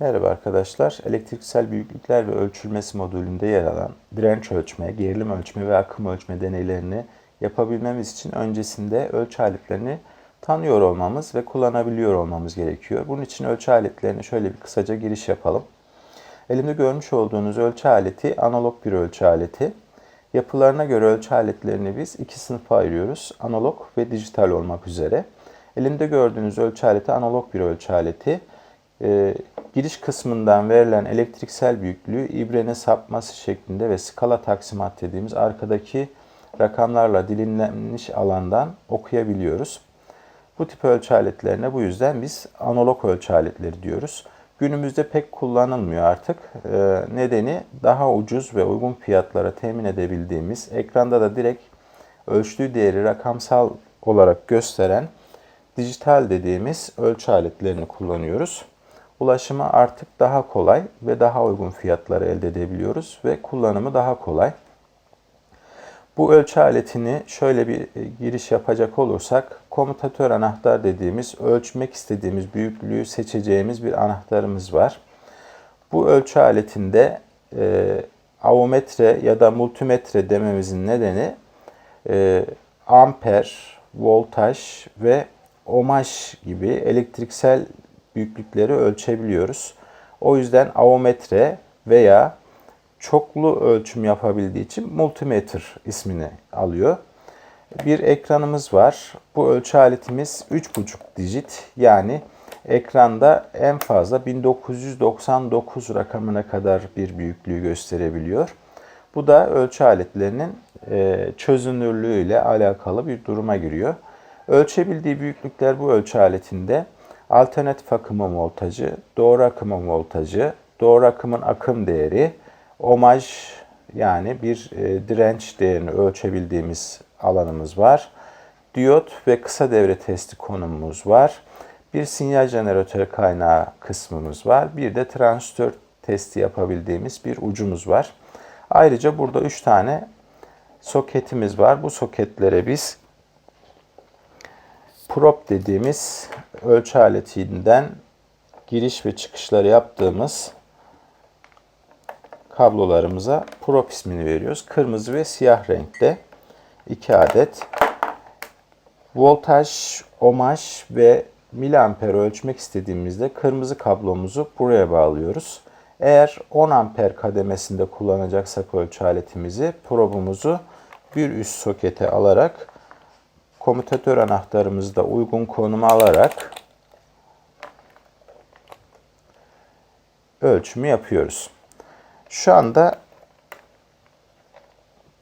Merhaba arkadaşlar. Elektriksel büyüklükler ve ölçülmesi modülünde yer alan direnç ölçme, gerilim ölçme ve akım ölçme deneylerini yapabilmemiz için öncesinde ölçü aletlerini tanıyor olmamız ve kullanabiliyor olmamız gerekiyor. Bunun için ölçü aletlerine şöyle bir kısaca giriş yapalım. Elimde görmüş olduğunuz ölçü aleti analog bir ölçü aleti. Yapılarına göre ölçü aletlerini biz iki sınıfa ayırıyoruz. Analog ve dijital olmak üzere. Elimde gördüğünüz ölçü aleti analog bir ölçü aleti. Ee, giriş kısmından verilen elektriksel büyüklüğü ibrenin sapması şeklinde ve skala taksimat dediğimiz arkadaki rakamlarla dilimlenmiş alandan okuyabiliyoruz. Bu tip ölçü aletlerine bu yüzden biz analog ölçü aletleri diyoruz. Günümüzde pek kullanılmıyor artık. Ee, nedeni daha ucuz ve uygun fiyatlara temin edebildiğimiz, ekranda da direkt ölçtüğü değeri rakamsal olarak gösteren dijital dediğimiz ölçü aletlerini kullanıyoruz. Ulaşımı artık daha kolay ve daha uygun fiyatlara elde edebiliyoruz ve kullanımı daha kolay. Bu ölçü aletini şöyle bir e, giriş yapacak olursak komutatör anahtar dediğimiz ölçmek istediğimiz büyüklüğü seçeceğimiz bir anahtarımız var. Bu ölçü aletinde e, avometre ya da multimetre dememizin nedeni e, amper, voltaj ve ohmaj gibi elektriksel büyüklükleri ölçebiliyoruz. O yüzden avometre veya çoklu ölçüm yapabildiği için multimetre ismini alıyor. Bir ekranımız var. Bu ölçü aletimiz 3,5 dijit yani ekranda en fazla 1999 rakamına kadar bir büyüklüğü gösterebiliyor. Bu da ölçü aletlerinin e, çözünürlüğü ile alakalı bir duruma giriyor. Ölçebildiği büyüklükler bu ölçü aletinde alternatif akımın voltajı, doğru akımın voltajı, doğru akımın akım değeri, omaj yani bir e, direnç değerini ölçebildiğimiz alanımız var. Diyot ve kısa devre testi konumumuz var. Bir sinyal jeneratörü kaynağı kısmımız var. Bir de transistör testi yapabildiğimiz bir ucumuz var. Ayrıca burada 3 tane soketimiz var. Bu soketlere biz prop dediğimiz ölçü aletinden giriş ve çıkışları yaptığımız kablolarımıza prop ismini veriyoruz. Kırmızı ve siyah renkte 2 adet. Voltaj, ohmaj ve miliamper ölçmek istediğimizde kırmızı kablomuzu buraya bağlıyoruz. Eğer 10 amper kademesinde kullanacaksak ölçü aletimizi, probumuzu bir üst sokete alarak komutatör anahtarımızı da uygun konuma alarak ölçümü yapıyoruz. Şu anda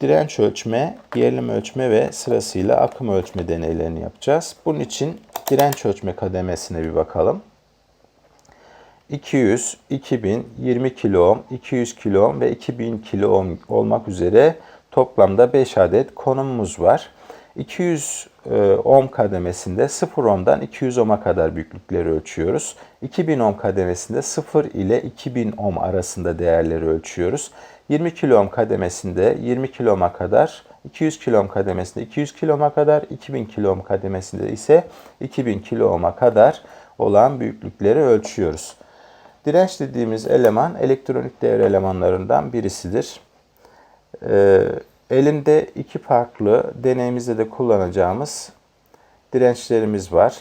direnç ölçme, gerilim ölçme ve sırasıyla akım ölçme deneylerini yapacağız. Bunun için direnç ölçme kademesine bir bakalım. 200, 2000, 20 kilo ohm, 200 kilo ohm ve 2000 kilo ohm olmak üzere toplamda 5 adet konumumuz var. 200 e, ohm kademesinde 0 ohm'dan 200 ohm'a kadar büyüklükleri ölçüyoruz. 2000 ohm kademesinde 0 ile 2000 ohm arasında değerleri ölçüyoruz. 20 kilo ohm kademesinde 20 kilo ohm'a kadar, 200 kilo ohm kademesinde 200 kilo ohm'a kadar, 2000 kilo ohm kademesinde ise 2000 kilo ohm'a kadar olan büyüklükleri ölçüyoruz. Direnç dediğimiz eleman elektronik devre elemanlarından birisidir. Ee, Elimde iki farklı deneyimizde de kullanacağımız dirençlerimiz var.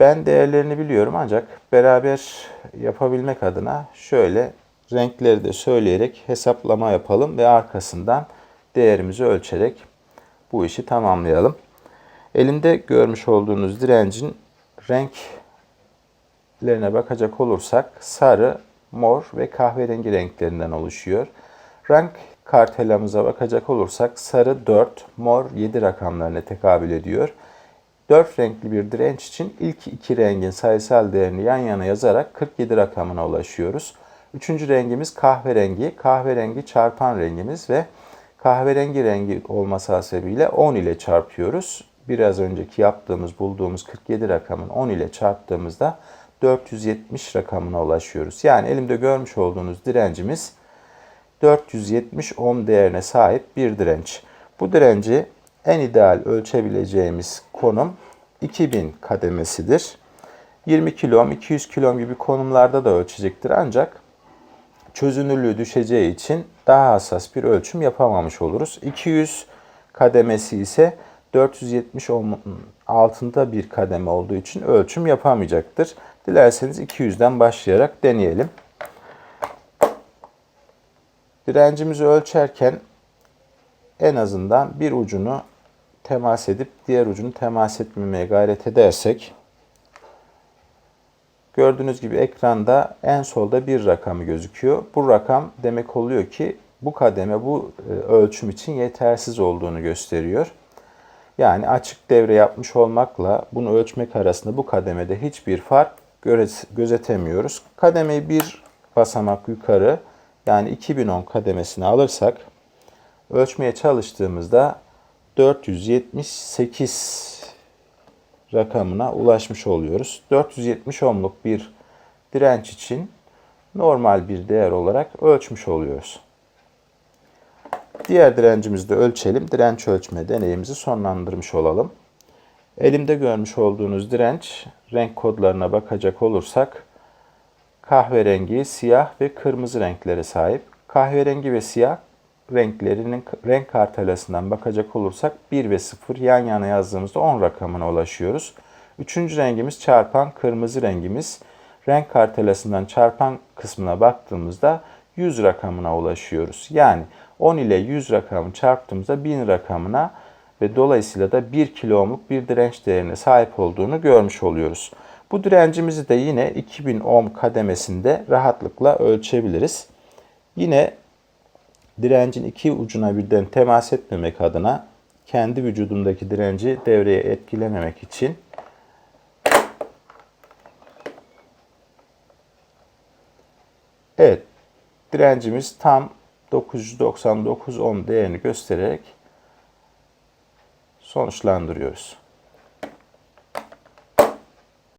Ben değerlerini biliyorum ancak beraber yapabilmek adına şöyle renkleri de söyleyerek hesaplama yapalım ve arkasından değerimizi ölçerek bu işi tamamlayalım. Elimde görmüş olduğunuz direncin renklerine bakacak olursak sarı, mor ve kahverengi renklerinden oluşuyor. Renk kartelamıza bakacak olursak sarı 4, mor 7 rakamlarına tekabül ediyor. 4 renkli bir direnç için ilk iki rengin sayısal değerini yan yana yazarak 47 rakamına ulaşıyoruz. Üçüncü rengimiz kahverengi. Kahverengi çarpan rengimiz ve kahverengi rengi olması hasebiyle 10 ile çarpıyoruz. Biraz önceki yaptığımız, bulduğumuz 47 rakamın 10 ile çarptığımızda 470 rakamına ulaşıyoruz. Yani elimde görmüş olduğunuz direncimiz 470 ohm değerine sahip bir direnç. Bu direnci en ideal ölçebileceğimiz konum 2000 kademesidir. 20 kilom, 200 kilom gibi konumlarda da ölçecektir ancak çözünürlüğü düşeceği için daha hassas bir ölçüm yapamamış oluruz. 200 kademesi ise 470 ohmun altında bir kademe olduğu için ölçüm yapamayacaktır. Dilerseniz 200'den başlayarak deneyelim. Direncimizi ölçerken en azından bir ucunu temas edip diğer ucunu temas etmemeye gayret edersek gördüğünüz gibi ekranda en solda bir rakamı gözüküyor. Bu rakam demek oluyor ki bu kademe bu e, ölçüm için yetersiz olduğunu gösteriyor. Yani açık devre yapmış olmakla bunu ölçmek arasında bu kademede hiçbir fark gözetemiyoruz. Kademeyi bir basamak yukarı yani 2010 kademesini alırsak ölçmeye çalıştığımızda 478 rakamına ulaşmış oluyoruz. 470 ohmluk bir direnç için normal bir değer olarak ölçmüş oluyoruz. Diğer direncimizi de ölçelim. Direnç ölçme deneyimizi sonlandırmış olalım. Elimde görmüş olduğunuz direnç renk kodlarına bakacak olursak kahverengi, siyah ve kırmızı renklere sahip. Kahverengi ve siyah renklerinin renk kartelasından bakacak olursak 1 ve 0 yan yana yazdığımızda 10 rakamına ulaşıyoruz. Üçüncü rengimiz çarpan kırmızı rengimiz. Renk kartelasından çarpan kısmına baktığımızda 100 rakamına ulaşıyoruz. Yani 10 ile 100 rakamı çarptığımızda 1000 rakamına ve dolayısıyla da 1 kilo ohmluk bir direnç değerine sahip olduğunu görmüş oluyoruz. Bu direncimizi de yine 2000 ohm kademesinde rahatlıkla ölçebiliriz. Yine direncin iki ucuna birden temas etmemek adına kendi vücudumdaki direnci devreye etkilememek için Evet, direncimiz tam 999 ohm değerini göstererek sonuçlandırıyoruz.